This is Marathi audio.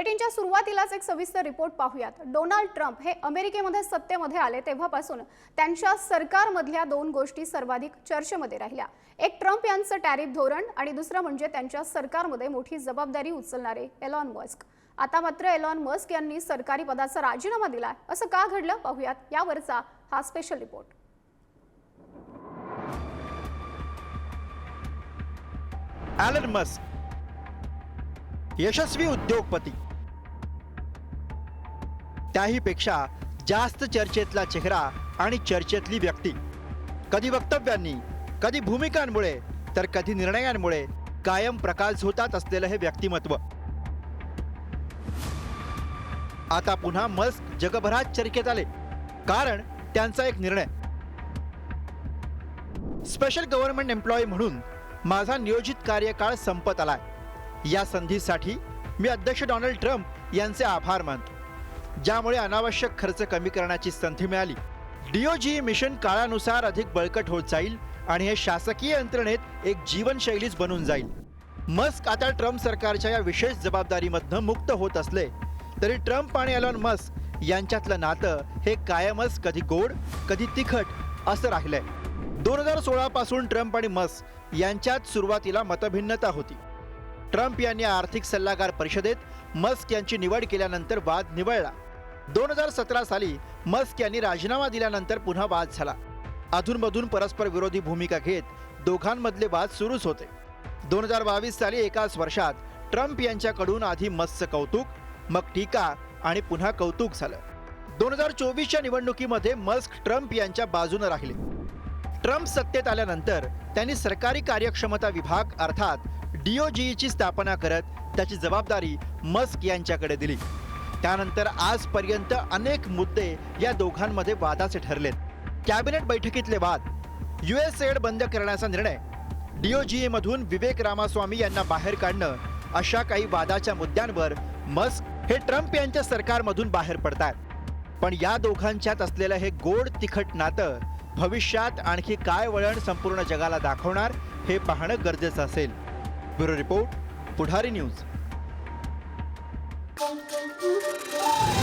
बुलेटिनच्या सुरुवातीलाच एक सविस्तर रिपोर्ट पाहूयात. डोनाल्ड ट्रम्प हे अमेरिकेमध्ये सत्तेमध्ये आले तेव्हापासून त्यांच्या सरकारमधल्या दोन गोष्टी सर्वाधिक चर्चेमध्ये राहिल्या. एक ट्रम्प यांचं टॅरिफ धोरण आणि दुसरं म्हणजे त्यांच्या सरकारमध्ये मोठी जबाबदारी उचलणारे एलॉन मस्क. आता मात्र एलॉन मस्क यांनी सरकारी पदाचा राजीनामा दिला असं का घडलं? पाहूयात. यावरचा हा स्पेशल रिपोर्ट ॲलन मस्क यशस्वी उद्योगपती. त्याहीपेक्षा जास्त चर्चेतला चेहरा आणि चर्चेतली व्यक्ती. कधी वक्तव्यांनी कधी भूमिकांमुळे तर कधी निर्णयांमुळे कायम प्रकाश होतात असलेलं हे व्यक्तिमत्व. आता पुन्हा मस्क जगभरात चर्चेत आले कारण त्यांचा एक निर्णय. स्पेशल गव्हर्नमेंट एम्प्लॉई म्हणून माझा नियोजित कार्यकाळ संपत आलाय. या संधीसाठी मी अध्यक्ष डोनाल्ड ट्रम्प यांचे आभार मानतो. ज्यामुळे अनावश्यक खर्च कमी करण्याची संधी मिळाली. डीओजी मिशन काळानुसार अधिक बळकट होत जाईल आणि हे शासकीय यंत्रणेत एक जीवनशैलीच बनून जाईल. मस्क आता ट्रम्प सरकारच्या या विशेष जबाबदारीमधनं मुक्त होत असले तरी ट्रम्प आणि एलॉन मस्क यांच्यातलं नातं हे कायमच कधी गोड कधी तिखट असं राहिलंय. दोन हजार सोळा पासून ट्रम्प आणि मस्क यांच्यात सुरुवातीला मतभिन्नता होती. ट्रम्प यांनी आर्थिक सल्लागार परिषदेत मस्क यांची निवड केल्यानंतर वाद निवळला. दोन हजार सतरा साली मस्क यांनी राजीनामा दिल्यानंतर पुन्हा वाद झाला. अधूनमधून परस्पर विरोधी भूमिका घेत दोघांमधले वाद सुरूच होते. दोन हजार बावीस साली एकाच वर्षात ट्रम्प यांच्याकडून आधी मस्कचं कौतुक मग टीका आणि पुन्हा कौतुक झालं. दोन हजार चोवीसच्या निवडणुकीमध्ये मस्क ट्रम्प यांच्या बाजूने राहिले. ट्रम्प सत्तेत आल्यानंतर त्यांनी सरकारी कार्यक्षमता विभाग अर्थात डीओजीईची स्थापना करत त्याची जबाबदारी मस्क यांच्याकडे दिली. त्यानंतर आजपर्यंत अनेक मुद्दे या दोघांमध्ये वादाचे ठरलेत. कॅबिनेट बैठकीतले वाद युएस एड बंद करण्याचा निर्णय डीओजीए मधून विवेक रामास्वामी यांना बाहेर काढणं अशा काही वादाच्या मुद्द्यांवर मस्क हे ट्रम्प यांच्या सरकारमधून बाहेर पडतात पण या दोघांच्यात असलेलं हे गोड तिखट नातं भविष्यात आणखी काय वळण संपूर्ण जगाला दाखवणार हे पाहणं गरजेचं असेल. ब्युरो रिपोर्ट पुढारी न्यूज. Música